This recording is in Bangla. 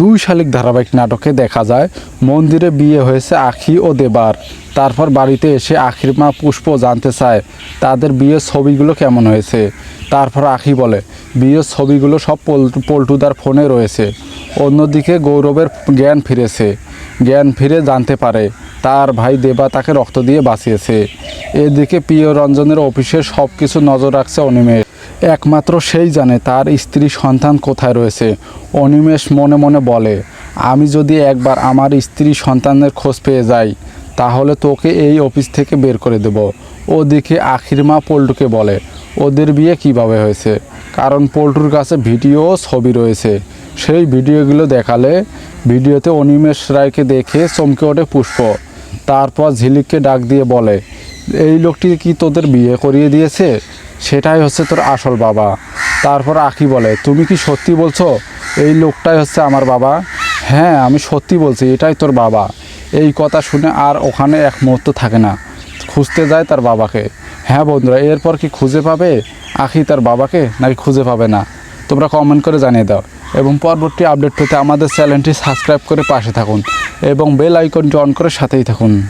দুই শালিক ধারাবাহিক নাটকে দেখা যায়, মন্দিরে বিয়ে হয়েছে আখি ও দেবার। তারপর বাড়িতে এসে আখির মা পুষ্প জানতে চায়, তাদের বিয়ের ছবিগুলো কেমন হয়েছে? তারপর আখি বলে, বিয়ের ছবিগুলো সব পল্টু পল্টুদার ফোনে রয়েছে। অন্যদিকে গৌরবের জ্ঞান ফিরেছে, জ্ঞান ফিরে জানতে পারে, তার ভাই দেবা তাকে রক্ত দিয়ে বাঁচিয়েছে। এদিকে প্রিয় রঞ্জনের অফিসে সব কিছু নজর রাখছে অনিমেষ। একমাত্র সেই জানে তার স্ত্রী সন্তান কোথায় রয়েছে। অনিমেষ মনে মনে বলে, আমি যদি একবার আমার স্ত্রী সন্তানের খোঁজ পেয়ে যাই, তাহলে তোকে এই অফিস থেকে বের করে দেব। ওদিকে আখির মা পল্টুকে বলে, ওদের বিয়ে কীভাবে হয়েছে? কারণ পল্টুর কাছে ভিডিও ছবি রয়েছে। সেই ভিডিওগুলো দেখালে ভিডিওতে অনিমেষ রায়কে দেখে চমকে ওঠে পুষ্প। তারপর ঝিলিককে ডাক দিয়ে বলে, এই লোকটি কি তোদের বিয়ে করিয়ে দিয়েছে? সেটাই হচ্ছে তোর আসল বাবা। তারপর আখি বলে, তুমি কি সত্যি বলছো? এই লোকটাই হচ্ছে আমার বাবা? হ্যাঁ আমি সত্যি বলছি, এটাই তোর বাবা। এই কথা শুনে আর ওখানে এক মুহূর্ত থাকে না। খুঁজতে যায় তার বাবাকে। হ্যাঁ বন্ধুরা, এরপর কি খুঁজে পাবে? আখি তার বাবাকে? নাকি খুঁজে পাবে না? তোমরা কমেন্ট করে জানিয়ে দাও। এবং পরবর্তী আপডেট পেতে আমাদের চ্যানেলটি সাবস্ক্রাইব করে পাশে থাকুন। এবং বেল আইকনটি অন করে সাথেই থাকুন।